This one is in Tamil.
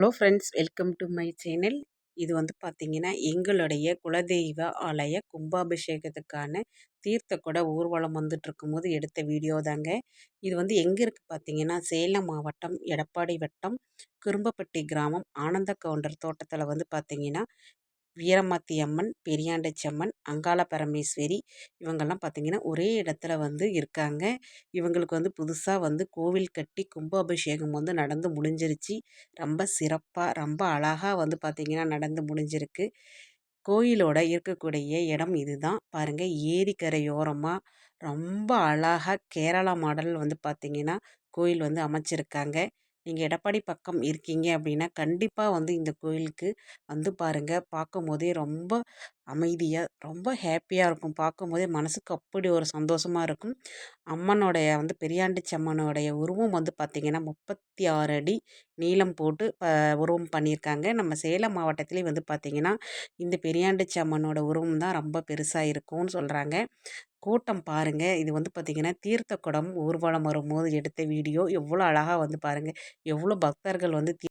Hello friends welcome to my channel இது வந்து பார்த்திங்கன்னா எங்களுடைய குலதெய்வ ஆலய கும்பாபிஷேகத்துக்கான தீர்த்த கூட ஊர்வலம் வந்துட்டுருக்கும்போது எடுத்த வீடியோ தாங்க. இது வந்து எங்கே இருக்குது பார்த்தீங்கன்னா சேலம் மாவட்டம் எடப்பாடி வட்டம் குறும்பப்பட்டி கிராமம் ஆனந்த கவுண்டர் தோட்டத்தில் வந்து பார்த்திங்கன்னா வீரமாத்தி அம்மன் பெரியாண்டச்சி அம்மன் அங்காள பரமேஸ்வரி இவங்கெல்லாம் பார்த்திங்கன்னா ஒரே இடத்துல வந்து இருக்காங்க. இவங்களுக்கு வந்து புதுசாக வந்து கோவில் கட்டி கும்பாபிஷேகம் வந்து நடந்து முடிஞ்சிருச்சு. ரொம்ப சிறப்பாக ரொம்ப அழகாக வந்து பார்த்திங்கன்னா நடந்து முடிஞ்சிருக்கு. கோயிலோட இருக்கக்கூடிய இடம் இதுதான். பாருங்கள் ஏரிக்கரையோரமாக ரொம்ப அழகாக கேரளா மாடல் வந்து பார்த்திங்கன்னா கோயில் வந்து அமைச்சிருக்காங்க. நீங்கள் எடப்பாடி பக்கம் இருக்கீங்க அப்படின்னா கண்டிப்பாக வந்து இந்த கோயிலுக்கு வந்து பாருங்கள் பார்க்கும்போதே ரொம்ப அமைதியாக ரொம்ப ஹேப்பியாக இருக்கும். பார்க்கும்போதே மனதுக்கு அப்படி ஒரு சந்தோஷமாக இருக்கும். அம்மனுடைய வந்து பெரியாண்டிச்சி அம்மனுடைய உருவம் வந்து பார்த்திங்கன்னா முப்பத்தி ஆறு அடி நீளம் போட்டு ப உருவம் பண்ணியிருக்காங்க. நம்ம சேலம் மாவட்டத்திலே வந்து பார்த்திங்கன்னா இந்த பெரியாண்டிச்சி அம்மனோட உருவம் தான் ரொம்ப பெருசாக இருக்கும்னு சொல்கிறாங்க கூட்டம் பாருங்கள் இது வந்து பார்த்திங்கன்னா தீர்த்த குடம் ஊர்வலம் வரும்போது எடுத்த வீடியோ. எவ்வளோ அழகாக வந்து பாருங்கள் எவ்வளோ பக்தர்கள் வந்து